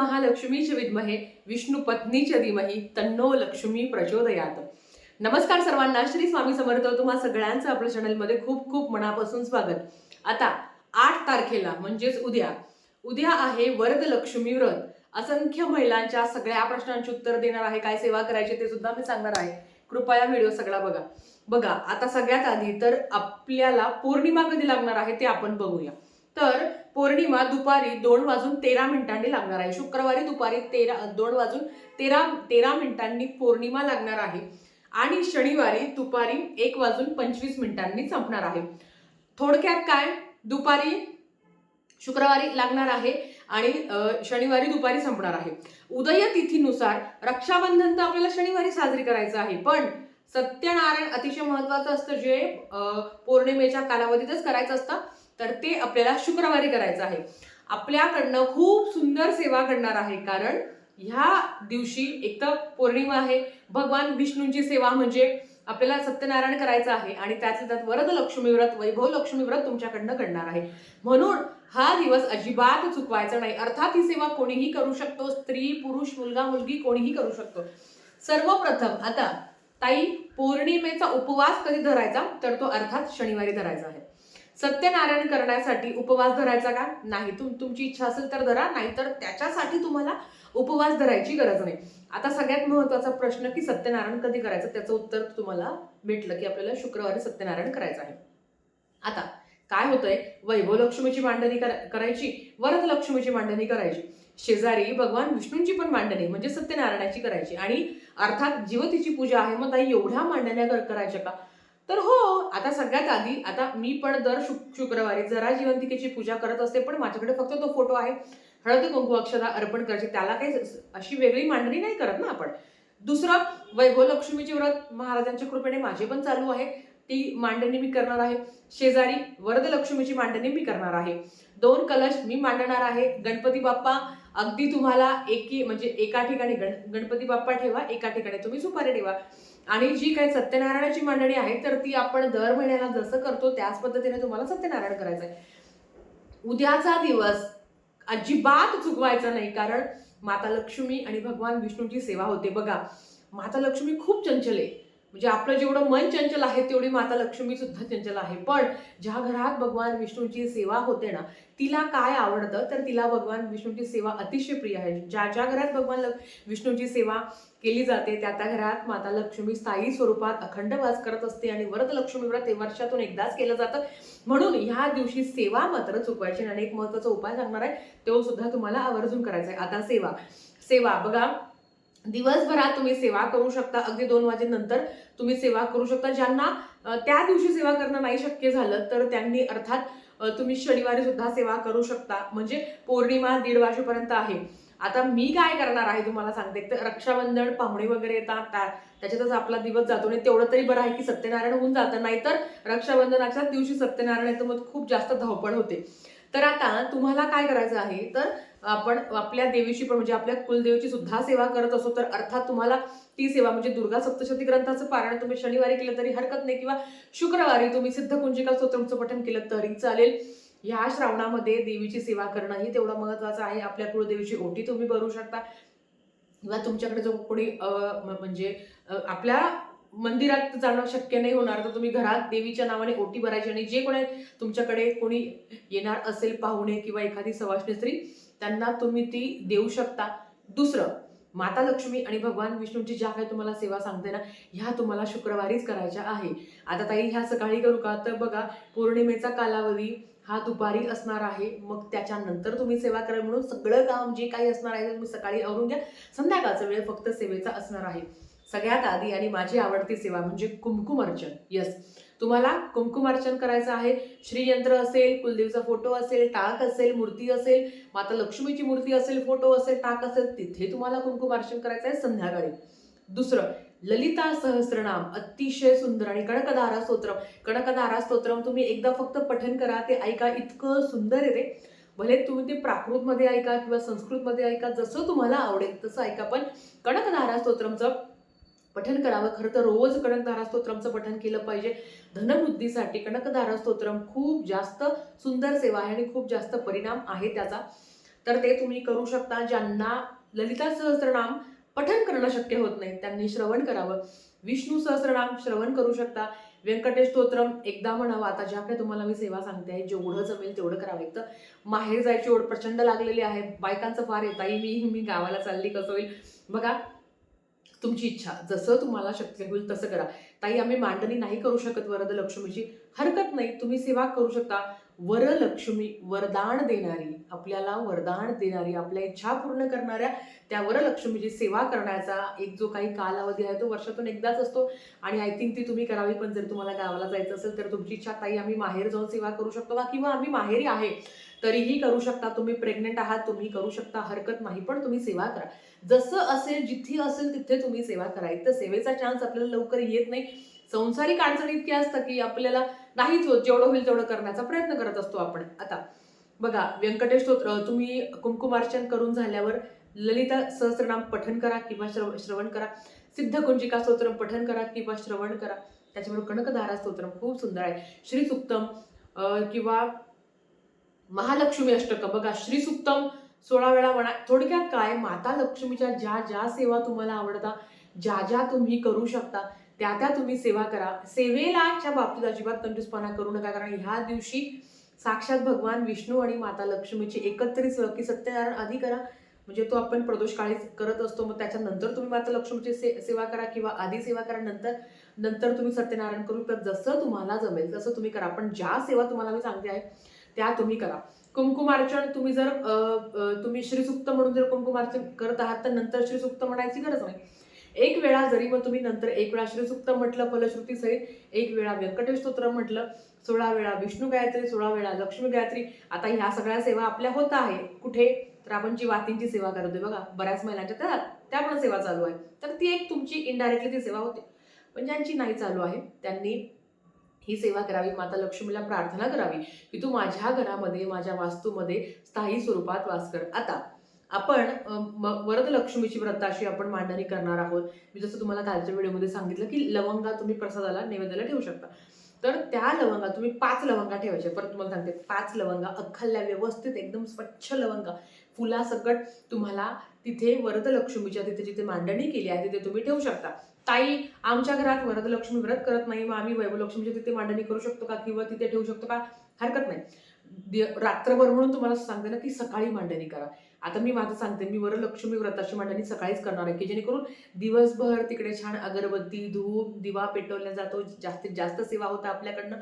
महालक्ष्मीच विद्महे विष्णू पत्नीच धीमही तन्नो लक्ष्मी प्रचोदयात. नमस्कार सर्वांना श्री स्वामी समर्थ. तुम्हा सगळ्यांचं आपल्या चॅनलमध्ये खूप खूप मनापासून स्वागत. आता आठ तारखेला म्हणजेच उद्या. उद्या आहे वरद लक्ष्मी व्रत. असंख्य महिलांच्या सगळ्या प्रश्नांची उत्तर देणार आहे काय सेवा करायची ते सुद्धा मी सांगणार आहे. कृपया व्हिडिओ सगळा बघा. बघा आता सगळ्यात आधी तर आपल्याला पौर्णिमा कधी लागणार आहे ते आपण बघूया. तर पौर्णिमा दुपारी दोन वाजून तेरा मिनिटांनी लागणार आहे. शुक्रवारी दुपारी तेरा दोन वाजून तेरा तेरा मिनिटांनी पौर्णिमा लागणार आहे. आणि शनिवारी दुपारी एक वाजून पंचवीस मिनिटांनी संपणार आहे. थोडक्यात काय? दुपारी शुक्रवारी लागणार आहे आणि शनिवारी दुपारी संपणार आहे. उदय तिथीनुसार रक्षाबंधन तर आपल्याला शनिवारी साजरी करायचं आहे. पण सत्यनारायण अतिशय महत्वाचं असतं जे पौर्णिमेच्या कालावधीतच करायचं असतं. तर ते आपल्याला शुक्रवारी करायचं आहे. आपल्याकडनं खूप सुंदर सेवा करणार आहे कारण ह्या दिवशी एक तर पौर्णिमा आहे. भगवान विष्णूंची सेवा म्हणजे आपल्याला सत्यनारायण करायचं आहे आणि त्यातल्या त्यात वरद लक्ष्मी व्रत वैभव लक्ष्मी व्रत तुमच्याकडनं घडणार आहे. म्हणून हा दिवस अजिबात चुकवायचा नाही. अर्थात ही सेवा कोणीही करू शकतो. स्त्री पुरुष मुलगा मुलगी कोणीही करू शकतो. सर्वप्रथम आता ताई पौर्णिमेचा उपवास कधी धरायचा? तर तो अर्थात शनिवारी धरायचा आहे. सत्यनारायण करण्यासाठी उपवास धरायचा का? नाही. तुम तुमची इच्छा असेल तर धरा नाहीतर त्याच्यासाठी तुम्हाला उपवास धरायची गरज नाही. आता सगळ्यात महत्त्वाचा प्रश्न की सत्यनारायण कधी करायचं? त्याचं उत्तर तुम्हाला भेटलं की आपल्याला शुक्रवारी सत्यनारायण करायचं आहे. आता काय होतंय? वैभव लक्ष्मीची मांडणी करायची वरद लक्ष्मीची मांडणी करायची. शेजारी भगवान विष्णूंची पण मांडणी म्हणजे सत्यनारायणाची करायची. आणि अर्थात जीवतीची पूजा आहे मग ताई एवढ्या मांडण्या करायच्या का? तर हो आता सगळ्यात आधी आता मी पण दर शुक शुक्रवारी जरा जिवंतिकेची पूजा करत असते पण माझ्याकडे फक्त तो फोटो आहे. हळद कुंकू अक्षरा अर्पण करायची. त्याला काही अशी वेगळी मांडणी नाही करत ना आपण. दुसरं वैभव लक्ष्मीचे व्रत महाराजांच्या कृपेने माझे पण चालू आहे. ती मांडणी मी करणार आहे. शेजारी वरद लक्ष्मीची मांडणी मी करणार आहे. दोन कलश मी मांडणार आहे. गणपती बाप्पा अगदी तुम्हाला एकी म्हणजे एका ठिकाणी गण गणपती बाप्पा ठेवा एका ठिकाणी तुम्ही सुपारी ठेवा. आणि जी काही सत्यनारायणाची मांडणी आहे तर ती आपण दर महिन्याला जसं करतो त्याच पद्धतीने तुम्हाला सत्यनारायण करायचं आहे उद्याचा दिवस अजिबात चुकवायचा नाही कारण माता लक्ष्मी आणि भगवान विष्णूची सेवा होते. बघा माता लक्ष्मी खूप चंचल आहे. म्हणजे आपलं जेवढं मन चंचल आहे तेवढी माता लक्ष्मी सुद्धा चंचल आहे. पण ज्या घरात भगवान विष्णूची सेवा होते ना तिला काय आवडतं? तर तिला भगवान विष्णूची सेवा अतिशय प्रिय आहे. ज्या ज्या घरात भगवान ल- विष्णूची सेवा केली जाते त्या त्या घरात माता लक्ष्मी स्थायी स्वरूपात अखंड वास करत असते आणि वरद लक्ष्मी व्रत हे वर्षातून एकदाच केलं जातं. म्हणून ह्या दिवशी सेवा मात्र चुकवायची आणि एक महत्त्वाचा उपाय सांगणार आहे तो सुद्धा तुम्हाला आवर्जून करायचा आहे. आता सेवा. सेवा. बघा दिवसभरात तुम्ही सेवा करू शकता. अगदी दोन वाजेनंतर तुम्ही सेवा करू शकता. ज्यांना त्या दिवशी सेवा करणं नाही शक्य झालं तर त्यांनी अर्थात तुम्ही शनिवारी सुद्धा सेवा करू शकता. म्हणजे पौर्णिमा दीड वाजेपर्यंत आहे. आता मी काय करणार आहे तुम्हाला सांगते. तर रक्षाबंधन पाहुणे वगैरे येतात. त्या त्याच्यातच आपला दिवस जातो. आणि तेवढं तरी बरं आहे की सत्यनारायण होऊन जातं. नाहीतर रक्षाबंधनाच्याच दिवशी सत्यनारायण येतं. मग खूप जास्त धावपळ होते. तर आता तुम्हाला काय करायचं आहे? तर आपण आपल्या देवीची पण म्हणजे आपल्या कुलदेवीची सुद्धा सेवा करत असो तर अर्थात तुम्हाला ती सेवा म्हणजे दुर्गा सप्तशती ग्रंथाचं पारायण तुम्ही शनिवारी केलं तरी हरकत नाही किंवा शुक्रवारी तुम्ही सिद्धकुंजिका स्तोत्रमचं पठण केलं तरी चालेल. ह्या श्रावणामध्ये देवीची सेवा करणं ही तेवढं महत्वाचं आहे. आपल्या कुळदेवीची ओटी तुम्ही भरू शकता. किंवा तुमच्याकडे जो कोणी म्हणजे आपल्या मंदिरात जाणं शक्य नाही होणार तर तुम्ही घरात देवीच्या नावाने ओटी भरायची आणि जे कोणी तुमच्याकडे कोणी येणार असेल पाहुणे किंवा एखादी सवाष्णी स्त्री त्यांना तुम्ही ती देऊ शकता. दुसरं माता लक्ष्मी आणि भगवान विष्णूची ज्या काही तुम्हाला सेवा सांगते ना ह्या तुम्हाला शुक्रवारीच करायच्या आहे. आता ताई ह्या सकाळी करू का? तर बघा पौर्णिमेचा कालावधी हा दुपारी असणार आहे. मग त्याच्यानंतर तुम्ही सेवा करा म्हणून सगळं काम जे काही असणार आहे ते तुम्ही सकाळी आवरून घ्या. संध्याकाळचा वेळ फक्त सेवेचा असणार आहे. सगळ्यात आधी आणि माझी आवडती सेवा म्हणजे कुमकुम अर्चन. येस तुम्हाला कुमकुम अर्चन करायचं आहे. श्रीयंत्र असेल कुलदेवीचा फोटो असेल टाक असेल मूर्ती असेल माता लक्ष्मीची मूर्ती असेल फोटो असेल टाक असेल तिथे तुम्हाला कुमकुम अर्चन करायचं आहे संध्याकाळी. दुसरं ललिता सहस्रनाम अतिशय सुंदर आणि कणकधारा स्तोत्रम. कणकधारा स्तोत्रम तुम्ही एकदा फक्त पठन करा ते ऐका इतकं सुंदर आहे ते भले तुम्ही ते प्राकृतमध्ये ऐका किंवा संस्कृतमध्ये ऐका जसं तुम्हाला आवडेल तसं ऐका पण कणकधारा स्तोत्रमचं पठन करावं. खरं तर रोज कणकधारा स्तोत्रमचं पठन केलं पाहिजे. धनवृद्धीसाठी कणकधारा स्तोत्रम खूप जास्त सुंदर सेवा आहे आणि खूप जास्त परिणाम आहे त्याचा. तर ते तुम्ही करू शकता. ज्यांना ललिता सहस्रनाम पठन करणं शक्य होत नाही त्यांनी श्रवण करावं. विष्णू सहस्रनाम श्रवण करू शकता. व्यंकटेश स्तोत्रम एकदा म्हणावं आता ज्या काही तुम्हाला मी सेवा सांगते आहे जेवढं जमेल तेवढं करावं. एक तर माहेर जायची ओढ प्रचंड लागलेली आहे. बायकांचं फार येताही मी मी गावाला चालली कसं होईल? बघा तुमची इच्छा. जसं तुम्हाला शक्य होईल तसं करा. ताई आम्ही मांडणी नाही करू शकत वरद लक्ष्मीची. हरकत नाही. तुम्ही सेवा करू शकता. वरलक्ष्मी वरदान देणारी आपल्याला वरदान देणारी आपल्या इच्छा पूर्ण करणाऱ्या त्या वरलक्ष्मीची सेवा करण्याचा एक जो काही कालावधी आहे तो वर्षातून एकदाच असतो. आणि आय थिंक ती तुम्ही करावी पण जर तुम्हाला गावाला जायचं असेल तर तुमची इच्छा ताई आम्ही माहेर जाऊन सेवा करू शकतो. का किंवा आम्ही माहेरी आहे. तरीही करू शकता तुम्ही प्रेग्नेंट आहात तुम्ही करू शकता हरकत नाही पण तुम्ही सेवा करा. जसं असेल जिथे असेल तिथे तुम्ही सेवा करा. तर सेवेचा चान्स आपल्याला लवकर येत नाही. संसारिक अडचणी इतक्या असतं की आपल्याला नाहीच होत जेवढं होईल तेवढं करण्याचा प्रयत्न करत असतो आपण. आता बघा व्यंकटेश स्तोत्र तुम्ही कुंकुमार्चन करून झाल्यावर ललिता सहस्रनाम पठन करा किंवा श्रव श्रवण करा. सिद्ध कुंजिका स्तोत्रम पठन करा किंवा श्रवण करा. त्याच्याबरोबर कनकधारा स्तोत्रम खूप सुंदर आहे. श्री सुक्तम किंवा महालक्ष्मी अष्टक. बघा श्रीसुक्तम सोळा वेळा म्हणा थोडक्यात काय? माता लक्ष्मीच्या ज्या ज्या सेवा तुम्हाला आवडतात ज्या ज्या तुम्ही करू शकता त्या त्या तुम्ही सेवा करा. सेवेलाच्या बाबतीत अजिबात कंजूसपणा करू नका कारण ह्या दिवशी साक्षात भगवान विष्णू आणि माता लक्ष्मीची एकत्रित की सत्यनारायण आधी करा. म्हणजे तो आपण प्रदोष काळी करत असतो मग त्याच्यानंतर तुम्ही माता लक्ष्मीची से सेवा करा किंवा आधी सेवा करा नंतर नंतर तुम्ही सत्यनारायण करू. तर जसं तुम्हाला जमेल तसं तुम्ही करा. पण ज्या सेवा तुम्हाला मी सांगते आहे त्या तुम्ही करा. कुंकुमार्चन तुम्ही जर तुम्ही श्रीसुक्त म्हणून जर कुंकुमार्चन करत आहात तर नंतर श्रीसुक्त म्हणायची गरज नाही. एक वेळा जरी मग तुम्ही नंतर एक वेळा श्रीसुक्त म्हटलं फलश्रुती सहित एक वेळा व्यंकटेश स्तोत्र म्हटलं सोळा वेळा विष्णू गायत्री सोळा वेळा लक्ष्मी गायत्री आता ह्या सगळ्या सेवा आपल्या होत आहे. कुठे? तर आपण जी वातींची सेवा करतोय बघा. बऱ्याच महिलांच्या त्या त्या पण सेवा चालू आहे. तर ती एक तुमची इनडायरेक्टली ती सेवा होते. पण ज्यांची नाही चालू आहे त्यांनी ही सेवा करावी माता लक्ष्मीला प्रार्थना करावी की तू माझ्या घरामध्ये माझ्या वास्तूमध्ये स्थायी स्वरूपात वास कर. आता आपण वरद लक्ष्मीची व्रताशी आपण मांडणी करणार आहोत. मी जसं तुम्हाला कालच्या व्हिडिओमध्ये सांगितलं की लवंगा तुम्ही प्रसादाला नैवेद्याला ठेवू शकता. तर त्या लवंगा तुम्ही पाच लवंगा ठेवायच्या. परत तुम्हाला सांगते पाच लवंगा अख्खल्या व्यवस्थित एकदम स्वच्छ लवंगा. फुलासकट तुम्हाला तिथे वरद लक्ष्मीच्या तिथे जिथे मांडणी केली आहे तिथे तुम्ही ठेवू शकता. ताई आमच्या घरात वरद लक्ष्मी व्रत करत नाही मग आम्ही वैभवलक्ष्मीच्या तिथे मांडणी करू शकतो का किंवा तिथे ठेवू शकतो का? हरकत नाही. रात्रभर म्हणून तुम्हाला सांगते ना की सकाळी मांडणी करा. आता मी माझं सांगते मी वरलक्ष्मी व्रताची मांडणी सकाळीच करणार आहे की जेणेकरून दिवसभर तिकडे छान अगरबत्ती धूप दिवा पेटवला जातो जास्तीत जास्त सेवा होता आपल्याकडनं.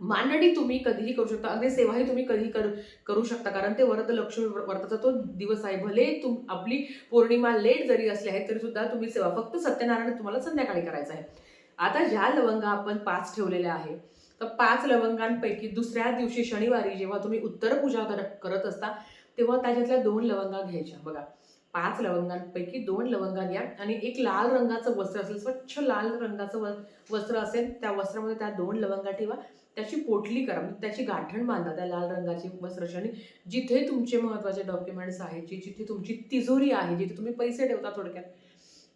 मांडणी तुम्ही कधीही करू शकता. अगदी सेवाही तुम्ही कधीही कर करू शकता. कारण ते वरद लक्ष्मी व्रताचा तो दिवस आहे. भले तुम आपली पौर्णिमा लेट जरी असली आहे तरी सुद्धा तुम्ही सेवा फक्त सत्यनारायण तुम्हाला संध्याकाळी करायचं आहे. आता ज्या लवंगा आपण पाच ठेवलेल्या आहे तर पाच लवंगांपैकी दुसऱ्या दिवशी शनिवारी जेव्हा तुम्ही उत्तर पूजा कर- करत असता तेव्हा त्याच्यातल्या दोन लवंगा घ्यायच्या. बघा पाच लवंगांपैकी दोन लवंगा घ्या आणि एक लाल रंगाचं वस्त्र असेल स्वच्छ लाल रंगाचं व- वस्त्र असेल त्या वस्त्रामध्ये त्या दोन लवंगा ठेवा. त्याची पोटली करा. म्हणजे त्याची गाठण बांधा त्या लाल रंगाची वस्त्रशाने आणि जिथे तुमचे महत्त्वाचे डॉक्युमेंट्स आहेत जी जिथे तुमची तिजोरी आहे जिथे तुम्ही पैसे ठेवता थोडक्यात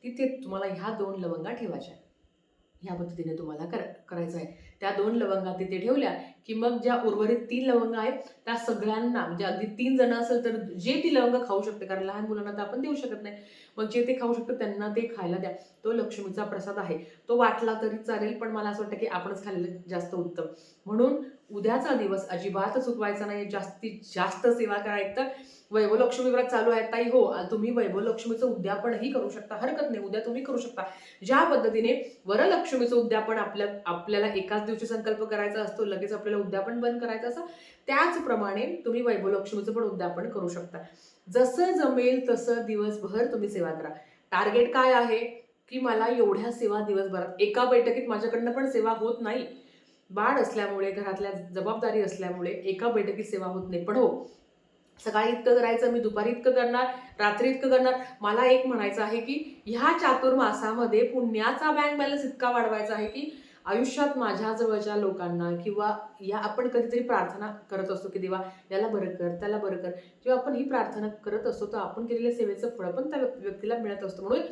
तिथे तुम्हाला ह्या दोन लवंगा ठेवायच्या ह्या पद्धतीने तुम्हाला कर करायचं आहे. त्या दोन लवंगा तिथे ठेवल्या की मग ज्या उर्वरित तीन लवंग आहेत त्या सगळ्यांना म्हणजे अगदी तीन जण असेल तर जे ती लवंग खाऊ शकते कारण लहान मुलांना तर आपण देऊ शकत नाही मग जे ते खाऊ शकतो त्यांना ते खायला द्या. तो लक्ष्मीचा प्रसाद आहे. तो वाटला तरी चालेल पण मला असं वाटतं की आपणच खाल्लेलं जास्त उत्तम. म्हणून उद्याचा दिवस अजिबात चुकवायचा नाही जास्तीत जास्त सेवा करायचं. एक तर वैभवलक्ष्मी व्रत चालू आहे ताई हो तुम्ही वैभवलक्ष्मीचं उद्यापनही करू शकता. हरकत नाही उद्या तुम्ही करू शकता. ज्या पद्धतीने वरलक्ष्मीचं उद्यापन आपल्या आपल्याला एकाच दिवशी संकल्प करायचा असतो लगेच आपल्याला उद्यापन बंद करायचं असं त्याचप्रमाणे तुम्ही वैभवलक्ष्मीचं पण उद्यापन करू शकता. जसं जमेल तसं दिवसभर तुम्ही सेवा करा. टार्गेट काय आहे? की मला एवढ्या सेवा दिवसभरात एका बैठकीत माझ्याकडनं पण सेवा होत नाही. बाळ असल्यामुळे घरातल्या जबाबदारी असल्यामुळे एका बैठकीत सेवा होत नाही. पण हो सकाळी इतकं करायचं मी दुपारी इतकं करणार रात्री इतकं करणार. मला एक म्हणायचं आहे की ह्या चातुर्मासामध्ये पुण्याचा बँक बॅलन्स इतका वाढवायचा आहे की आयुष्यात माझ्या जवळच्या लोकांना किंवा या आपण कधीतरी प्रार्थना करत असतो की देवा याला बरं कर त्याला बरं कर. किंवा आपण ही प्रार्थना करत असतो तर आपण केलेल्या सेवेचं फळ पण त्या व्यक्तीला मिळत असतो. म्हणून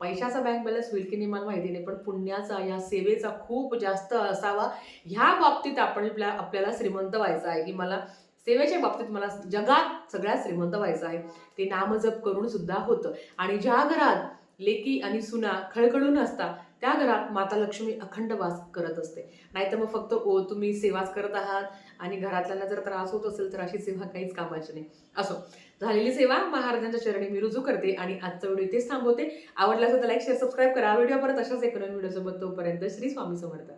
पैशाचा बँक बॅलन्स होईल की नाही मला माहिती नाही. पण पुण्याचा या सेवेचा खूप जास्त असावा. ह्या बाबतीत आपण आपल्याला श्रीमंत व्हायचं आहे की मला सेवेच्या बाबतीत मला जगात सगळ्यात श्रीमंत व्हायचं आहे. ते नामजप करून सुद्धा होतं. आणि ज्या घरात लेकी आणि सुना खळखळून असता त्या घरात माता लक्ष्मी अखंड वास करत असते. नाहीतर मग फक्त ओ तुम्ही सेवाच करत आहात आणि घरातल्यांना जर त्रास होत असेल तर अशी सेवा काहीच कामाची नाही. असो झालेली सेवा महाराजांच्या चरणी मी रुजू करते आणि आजचा व्हिडिओ इथेच थांबवते. आवडला असेल तर लाईक शेअर सबस्क्राईब करा. व्हिडिओ परत अशाच एक नवीन व्हिडिओसोबत तोपर्यंत श्री स्वामी समर्थ.